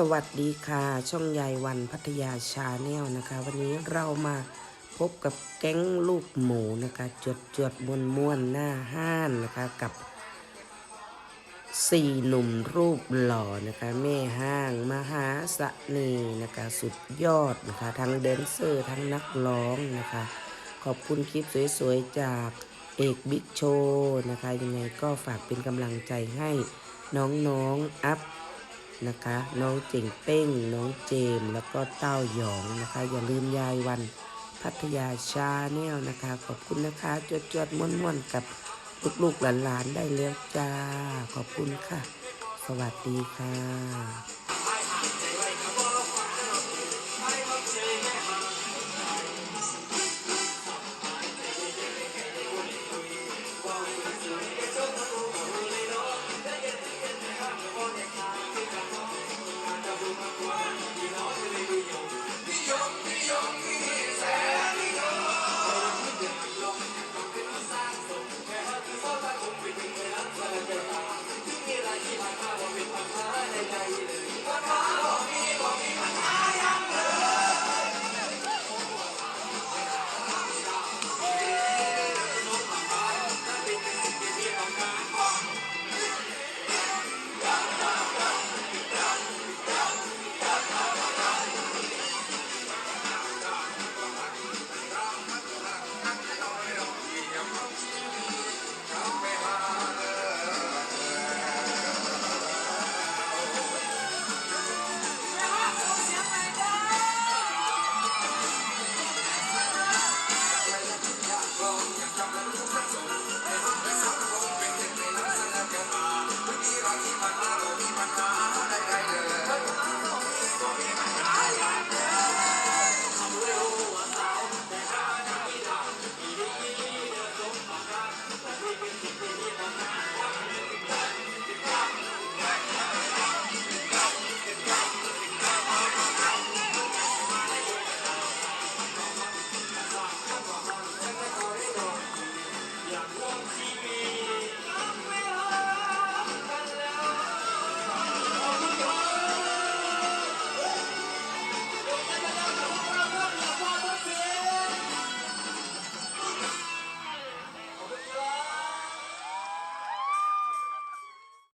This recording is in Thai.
สวัสดีค่ะ ช่องยายวันพัทยาชาแนลนะคะ วันนี้เรามาพบกับแก๊งลูกหมูนะคะจดจดมวนมวนหน้าห้านนะคะกับสี่หนุ่มรูปหล่อนะคะแม่ห้างมหาสนีนะคะสุดยอดนะคะทั้งแดนเซอร์ทั้งนักร้องนะคะ ขอบคุณคลิปสวยๆ จากเอกบิ๊กโชว์นะคะยังไงก็ฝากเป็นกำลังใจให้น้องๆ อัพ นะคะ น้องเจ๋งเป้ง น้องเจม แล้วก็เต้าหยองนะคะ อย่าลืมยายวันพัทยาชาแนลนะคะ ขอบคุณนะคะ จวดจวดๆม้วนๆกับลูกๆหลานๆได้แล้วจ้า ขอบคุณค่ะ สวัสดีค่ะ 미용 미용 미용